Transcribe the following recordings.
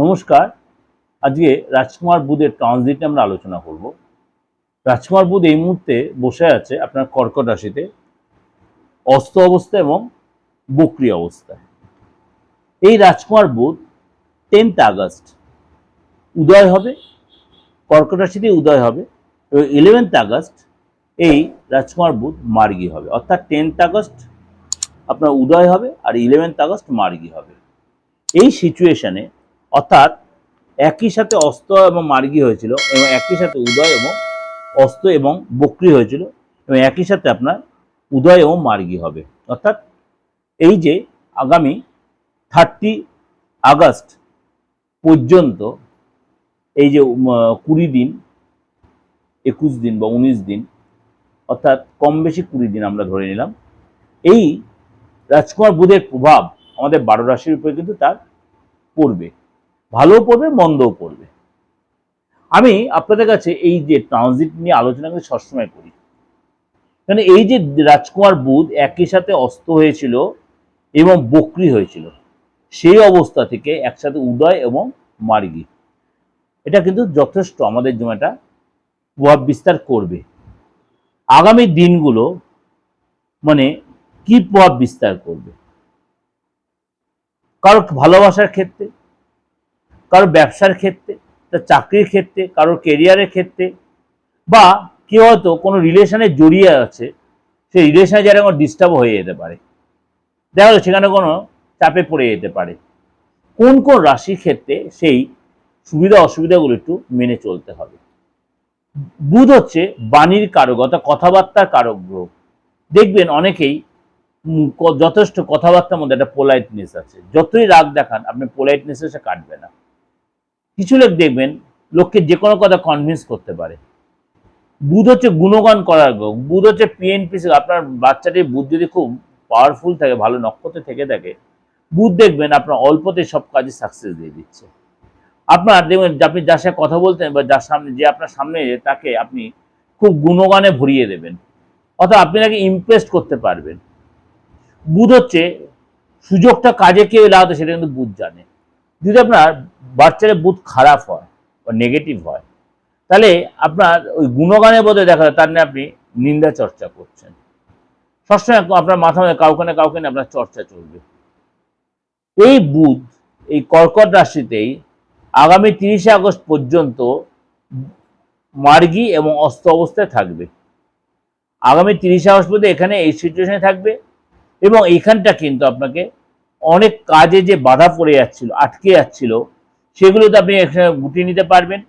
নমস্কার। আজকে রাজকুমার বুধের ট্রানজিট আমরা আলোচনা করব। রাজকুমার বুধ এই মুহূর্তে বসে আছে আপনার কর্কট রাশিতে, অস্ত অবস্থা এবং বক্রি অবস্থায়। এই রাজকুমার বুধ টেন্থ আগস্ট, উদয় হবে, কর্কট রাশিতে উদয় হবে এবং ইলেভেন্থ আগস্ট এই রাজকুমার বুধ মার্গী হবে। অর্থাৎ টেন্থ আগস্ট আপনার উদয় হবে আর ইলেভেন্থ আগস্ট মার্গী হবে। এই সিচুয়েশনে অর্থাৎ একই সাথে অস্ত এবং মার্গী হয়েছিল এবং একই সাথে উদয় এবং অস্ত এবং বক্রি হয়েছিল এবং একই সাথে আপনার উদয় এবং মার্গী হবে। অর্থাৎ এই যে আগামী থার্টি আগস্ট পর্যন্ত এই যে কুড়ি দিন, একুশ দিন বা উনিশ দিন, অর্থাৎ কম বেশি কুড়ি দিন আমরা ধরে নিলাম, এই রাজকুমার বুধের প্রভাব আমাদের বারো রাশির উপরে কিন্তু তার পড়বে। ভালোও পড়বে, মন্দও পড়বে। আমি আপনাদের কাছে এই যে ট্রানজিট নিয়ে আলোচনা কিন্তু সবসময় করি। কারণ এই যে রাজকুমার বুধ একই সাথে অস্ত হয়েছিল এবং বক্রি হয়েছিল, সেই অবস্থা থেকে একসাথে উদয় এবং মার্গী। এটা কিন্তু যথেষ্ট আমাদের জন্য একটা প্রভাব বিস্তার করবে। আগামী দিনগুলো মানে কি প্রভাব বিস্তার করবে? কারও ভালোবাসার ক্ষেত্রে কারও ব্যবসার ক্ষেত্রে, তার চাকরির ক্ষেত্রে, কারও কেরিয়ারের ক্ষেত্রে, বা কেউ হয়তো কোনো রিলেশনে জড়িয়ে আছে, সেই রিলেশনে যারা কোনো ডিস্টার্ব হয়ে যেতে পারে। দেখা গেলো সেখানে কোনো চাপে পড়ে যেতে পারে। কোন কোন রাশির ক্ষেত্রে সেই সুবিধা অসুবিধাগুলো একটু মেনে চলতে হবে। বুধ হচ্ছে বাণীর কারক, অর্থাৎ কথাবার্তার কারক গ্রহ। দেখবেন অনেকেই যথেষ্ট কথাবার্তার মধ্যে একটা পোলাইটনেস আছে। যতই রাগ দেখান, আপনি পোলাইটনেসে সে কাটবে না। কিছু লোক দেখবেন, লোককে যে কোনো কথা কনভিন্স করতে পারে। বুধ হচ্ছে গুণগান করার গ্রহ, বুধ হচ্ছে পিএনপিসি আপনার বাচ্চাটির বুধ যদি খুব পাওয়ারফুল থাকে, ভালো নক্ষত্রে থেকে থাকে, বুধ দেখবেন আপনার অল্পতে সব কাজে সাকসেস দিয়ে দিচ্ছে। আপনার দেখবেন আপনি যার সাথে কথা বলতেন বা যার সামনে, যে আপনার সামনে তাকে আপনি খুব গুণগানে ভরিয়ে দেবেন। অর্থাৎ আপনি তাকে ইমপ্রেস করতে পারবেন। বুধ হচ্ছে সুযোগটা কাজে কেউ লাগাতে সেটা কিন্তু বুধ জানে। যদি আপনার বাচ্চার বুধ খারাপ হয় বা নেগেটিভ হয়। তাহলে আপনার ওই গুণগানের বদলে দেখা যায়, তার নিয়ে আপনি নিন্দা চর্চা করছেন। সবসময় আপনার মাথা মধ্যে কাউকে না কাউকে না আপনার চর্চা চলবে। এই বুধ, এই কর্কট রাশিতেই আগামী তিরিশে আগস্ট পর্যন্ত মার্গী এবং অস্ত অবস্থায় থাকবে। আগামী তিরিশে আগস্ট পর্যন্ত এখানে এই সিচুয়েশনে থাকবে এবং এইখানটা কিন্তু আপনাকে অনেক কাজে যে বাধা পড়ে যাচ্ছিল, আটকে যাচ্ছিল সেগুলোতে আপনি এখানে গুটিয়ে নিতে পারবেন।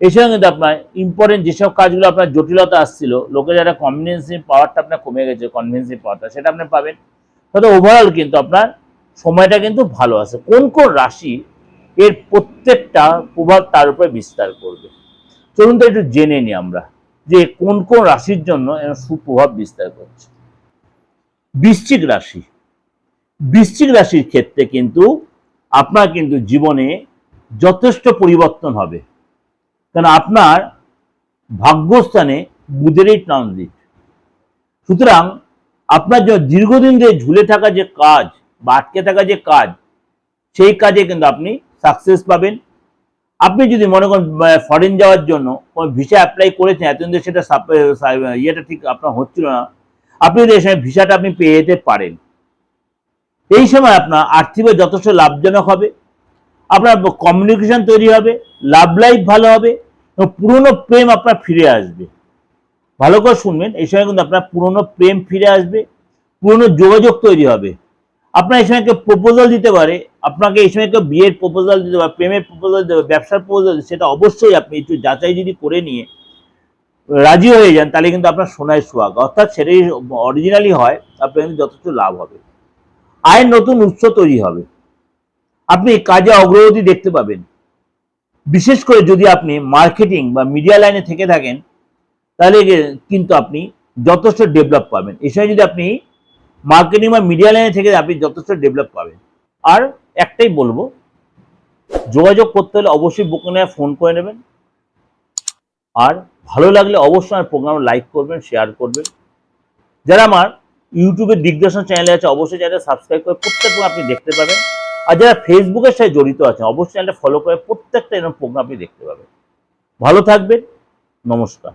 এছাড়া কিন্তু আপনার ইম্পর্টেন্ট যেসব কাজগুলো আপনার জটিলতা আসছিল লোকে যারা কনভিনেন্সিং পাওয়ারটা আপনার কমে গেছে কনভিনেন্সিং পাওয়ারটা সেটা আপনি পাবেন। তবে ওভারঅল কিন্তু আপনার সময়টা কিন্তু ভালো আছে। কোন কোন রাশি এর প্রত্যেকটা প্রভাব তার উপরে বিস্তার করবে? চলুন তো একটু জেনে নিই আমরা যে কোন কোন রাশির জন্য এর সুপ্রভাব বিস্তার করছে। বৃশ্চিক রাশি। বৃশ্চিক রাশির ক্ষেত্রে কিন্তু আপনার কিন্তু জীবনে যথেষ্ট পরিবর্তন হবে। কারণ আপনার ভাগ্যস্থানে বুধেরই ট্রানজিট সুতরাং আপনার যে দীর্ঘদিন ধরে ঝুলে থাকা যে কাজ বা আটকে থাকা যে কাজ, সেই কাজে কিন্তু আপনি সাকসেস পাবেন। আপনি যদি মনে করেন ফরেন যাওয়ার জন্য কোনো ভিসা অ্যাপ্লাই করেছেন, এতদিন সেটা ইয়েটা ঠিক আপনার হচ্ছিল না। আপনি যদি এই সময় ভিসাটা আপনি পেয়ে যেতে পারেন। এই সময় আপনার আর্থিকভাবে যথেষ্ট লাভজনক হবে। আপনার কমিউনিকেশন তৈরি হবে লাভ লাইফ ভালো হবে পুরনো প্রেম আপনার ফিরে আসবে। ভালো করে শুনবেন, এই সময় কিন্তু আপনার পুরনো প্রেম ফিরে আসবে, পুরনো যোগাযোগ তৈরি হবে। আপনার এই সময় কেউ প্রপোজাল দিতে পারে, আপনাকে এই সময় কেউ বিয়ের প্রপোজাল দিতে পারে, প্রেমের প্রপোজাল দিতে পারে, ব্যবসার প্রপোজাল সেটা অবশ্যই আপনি একটু যাচাই যদি করে নিয়ে রাজি হয়ে যান, তাহলে কিন্তু আপনার সোনায় সোহাগ। অর্থাৎ সেটাই অরিজিনালি হয় আপনার কিন্তু যথেষ্ট লাভ হবে। আয়ের নতুন উৎস তৈরি হবে। আপনি কাজে অগ্রগতি দেখতে পাবেন। বিশেষ করে যদি আপনি মার্কেটিং বা মিডিয়া লাইনে থেকে থাকেন, তাহলে কিন্তু আপনি যথেষ্ট ডেভেলপ পাবেন। এই সময় যদি আপনি মার্কেটিং বা মিডিয়া লাইনে থেকে আপনি যথেষ্ট ডেভেলপ পাবেন। আর একটাই বলব, যোগাযোগ করতে হলে অবশ্যই বুকিংয়ে ফোন করে নেবেন। আর ভালো লাগলে অবশ্যই আমার প্রোগ্রাম লাইক করবেন শেয়ার করবেন। যারা আমার ইউটিউবে দিগদর্শন চ্যানেলে আছে, অবশ্যই চ্যানেল সাবস্ক্রাইব করে প্রত্যেক আপনি দেখতে পাবেন। আর যারা ফেসবুকের সাথে জড়িত আছেন, অবশ্যই চ্যানেলটা ফলো করে প্রত্যেকটা এরকম প্রোগ্রাম আপনি দেখতে পাবেন। ভালো থাকবেন, নমস্কার।